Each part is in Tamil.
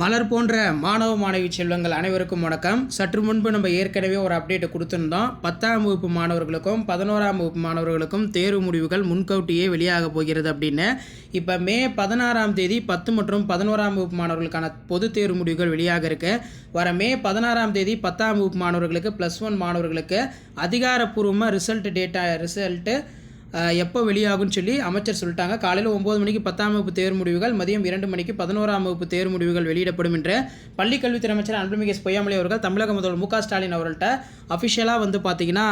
மலர் போன்ற மாணவ மாணவி செல்வங்கள் அனைவருக்கும் வணக்கம். சற்று முன்பு நம்ம ஏற்கனவே ஒரு அப்டேட்டை கொடுத்துருந்தோம். பத்தாம் வகுப்பு மாணவர்களுக்கும் பதினோராம் வகுப்பு மாணவர்களுக்கும் தேர்வு முடிவுகள் முன்கூட்டியே வெளியாக போகிறது அப்படின்னு. இப்போ மே பதினாறாம் தேதி பத்து மற்றும் பதினோராம் வகுப்பு மாணவர்களுக்கான பொது தேர்வு முடிவுகள் வெளியாக இருக்கு. வர மே பதினாறாம் தேதி பத்தாம் வகுப்பு மாணவர்களுக்கு ப்ளஸ் ஒன் மாணவர்களுக்கு அதிகாரப்பூர்வமாக ரிசல்ட் டேட்டா ரிசல்ட்டு எப்போ வெளியாகும்னு சொல்லி அமைச்சர் சொல்லிட்டாங்க. காலையில் ஒம்பது மணிக்கு பத்தாம் வகுப்பு தேர்வு முடிவுகள் மதியம் இரண்டு மணிக்கு பதினோராம் வகுப்பு தேர்வு முடிவுகள் வெளியிடப்படும் என்று பள்ளிக்கல்வித்துறை அமைச்சர் அன்புமிகு எஸ் அவர்கள் தமிழக முதல்வர் மு க ஸ்டாலின் அவர்கள்ட்ட அஃபிஷியலாக வந்து பார்த்தீங்கன்னா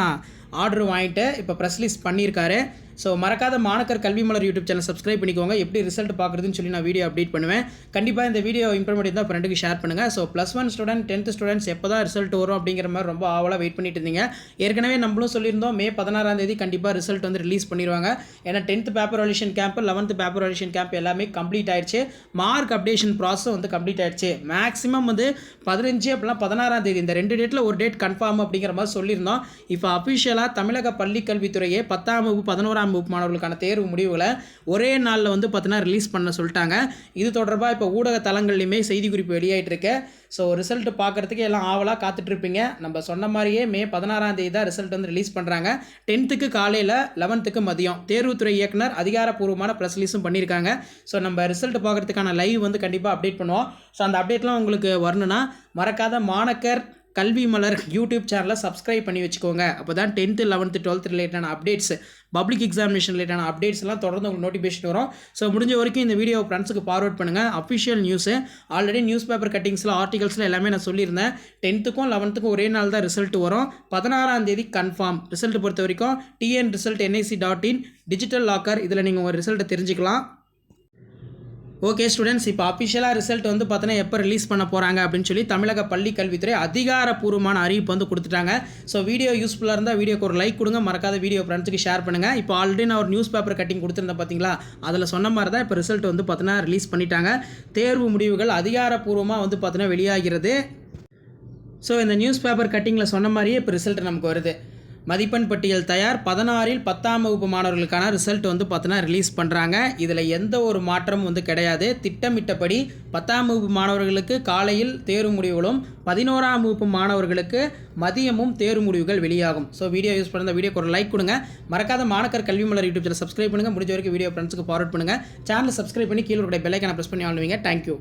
ஆர்டர் வாங்கிட்டு இப்போ ப்ரெஸ் ரிலீஸ் பண்ணியிருக்காரு. ஸோ மறக்காத மாணக்கர் கல்வி மலர் யூடியூப் சேனல் சப்ஸ்கிரைப் பண்ணிக்கோங்க. எப்படி ரிசல்ட் பார்க்குறதுன்னு சொல்லி நான் வீடியோ அப்டேட் பண்ணுவேன். கண்டிப்பாக இந்த வீடியோ இம்ப்ரூவ்மெண்ட் இருந்தால் ஃப்ரெண்டுக்கு ஷேர் பண்ணுங்கள் so plus one student tenth students எப்போ தான் ரிசல்ட் வரும் அப்படிங்கிற மாதிரி ரொம்ப ஆவலாக வெயிட் பண்ணிட்டு இருந்தீங்க. ஏற்கனவே நம்மளும் சொல்லியிருந்தோம் மே பதினாறாம் தேதி கண்டிப்பாக ரிசல்ட் வந்து ரிலீஸ் பண்ணிடுவாங்க ஏன்னா tenth paper valuation camp eleventh paper valuation camp எல்லாமே கம்ப்ளீட் ஆயிடுச்சு மார்க் அப்டேஷன் ப்ராசஸ் வந்து கம்ப்ளீட் ஆயிடுச்சு மேக்ஸிமம் வந்து பதினஞ்சு அப்படிலாம் பதினாறாம் தேதி. இந்த ரெண்டு டேட்டில் ஒரு டேட் கன்ஃபார்ம் அப்படிங்கிற மாதிரி சொல்லியிருந்தோம். இப்போ அஃபிஷியலாக தமிழக பள்ளிக்கல்வித்துறையே பத்தாம் வகுப்பு பதினோராம் வகுப்பு மாணவர்களுக்கான தேர்வு முடிவுகளை ஒரே நாளில் வந்து பார்த்தீங்கன்னா ரிலீஸ் பண்ண சொல்லிட்டாங்க. இது தொடர்பாக இப்போ ஊடக தளங்கள்லையுமே செய்திக்குறிப்பு ஸோ ரிசல்ட் பார்க்குறதுக்கு எல்லாம் ஆவலாக காத்துட்ருப்பீங்க நம்ம சொன்ன மாதிரியே மே பதினாறாம் தேதி தான் ரிசல்ட் வந்து ரிலீஸ் பண்ணுறாங்க டென்த்துக்கு காலையில் லெவன்த்துக்கு மதியம் தேர்வுத்துறை இயக்குனர் அதிகாரப்பூர்வமான ப்ரெஸ் ரிலீஸும் பண்ணியிருக்காங்க. ஸோ நம்ம ரிசல்ட் பார்க்குறதுக்கான லைவ் வந்து கண்டிப்பாக அப்டேட் பண்ணுவோம். ஸோ அந்த அப்டேட்லாம் உங்களுக்கு வரணும்னா மறக்காத மாணக்கர் கல்வி மலர் யூடியூப் சேனலை சப்ஸ்கிரைப் பண்ணி வச்சுக்கோங்க. அப்போ தான் டென்த்து லெவன்த்து டுவெல்த் ரிலேட்டடான அப்டேட்ஸ் பப்ளிக் எக்ஸாமினேஷன் ரிலேட்டான அப்டேட்ஸ் எல்லாம் தொடர்ந்து உங்களுக்கு நோட்டிஃபிகேஷன் வரும். ஸோ முடிஞ்ச வரைக்கும் இந்த வீடியோ ஃப்ரெண்ட்ஸுக்கு ஃபார்வர்ட் பண்ணுங்கள் official news already news paper கட்டிங்ஸில் ஆர்டிகல்ஸில் எல்லாமே நான் சொல்லியிருந்தேன். டென்த்துக்கும் லெவன்த்துக்கும் ஒரே நாள் தான் ரிசல்ட் வரும். பதினாறாம் தேதி கன்ஃபார்ம் ரிசல்ட் பொறுத்த வரைக்கும் TN result NIC dot in digital locker இதில் நீங்கள் உங்கள் ரிசல்ட்டை தெரிஞ்சுக்கலாம். ஓகே ஸ்டூடெண்ட்ஸ் இப்போ அஃபிஷியலாக ரிசல்ட் வந்து பார்த்தீங்கன்னா எப்போ ரிலீஸ் பண்ண போகிறாங்க அப்படின்னு சொல்லி தமிழக பள்ளி கல்வித்துறை அதிகாரப்பூர்வமான அறிவிப்பு வந்து கொடுத்துட்டாங்க. ஸோ வீடியோ யூஸ்ஃபுல்லாக இருந்தால் வீடியோக்கு ஒரு லைக் கொடுங்க. மறக்காத வீடியோ ஃப்ரெண்ட்ஸுக்கு ஷேர் பண்ணுங்கள் இப்போ ஆல்ரெடி நான் ஒரு நியூஸ் பேப்பர் கட்டிங் கொடுத்துருந்தேன் பார்த்தீங்களா அதில் சொன்ன மாதிரி தான் இப்போ ரிசல்ட் வந்து பார்த்தீங்கன்னா ரிலீஸ் பண்ணிட்டாங்க. தேர்வு முடிவுகள் அதிகாரப்பூர்வமாக வந்து பார்த்தீங்கன்னா வெளியாகிறது. ஸோ இந்த நியூஸ் பேப்பர் கட்டிங்கில் சொன்ன மாதிரியே இப்போ ரிசல்ட் நமக்கு வருது. மதிப்பெண் பட்டியல் தயார். பதினாறில் பத்தாம் வகுப்பு மாணவர்களுக்கான ரிசல்ட் வந்து பார்த்தீங்கன்னா ரிலீஸ் பண்ணுறாங்க இதில் எந்த ஒரு மாற்றமும் வந்து கிடையாது. திட்டமிட்டபடி பத்தாம் வகுப்பு மாணவர்களுக்கு காலையில் தேர்வு முடிவுகளும் பதினோராம் வகுப்பு மாணவர்களுக்கு மதியமும் தேர்வு முடிவுகள் வெளியாகும் ஸோ வீடியோ யூஸ் பண்ணுற வீடியோக்கு ஒரு லைக் கொடுங்க. மறக்காத மாணக்கர் கல்வி மலர் யூடியூப் சேனல் சப்ஸ்கிரைப் பண்ணுங்கள் முடிஞ்ச வரைக்கும் வீடியோ ஃப்ரெண்ட்ஸுக்கு ஃபார்வர்ட் பண்ணுங்கள் சேனல் சப்ஸ்கிரைப் பண்ணி கீழே பெல்லைக்கான ப்ரெஸ் பண்ணி ஆளுவீங்க தேங்க்யூ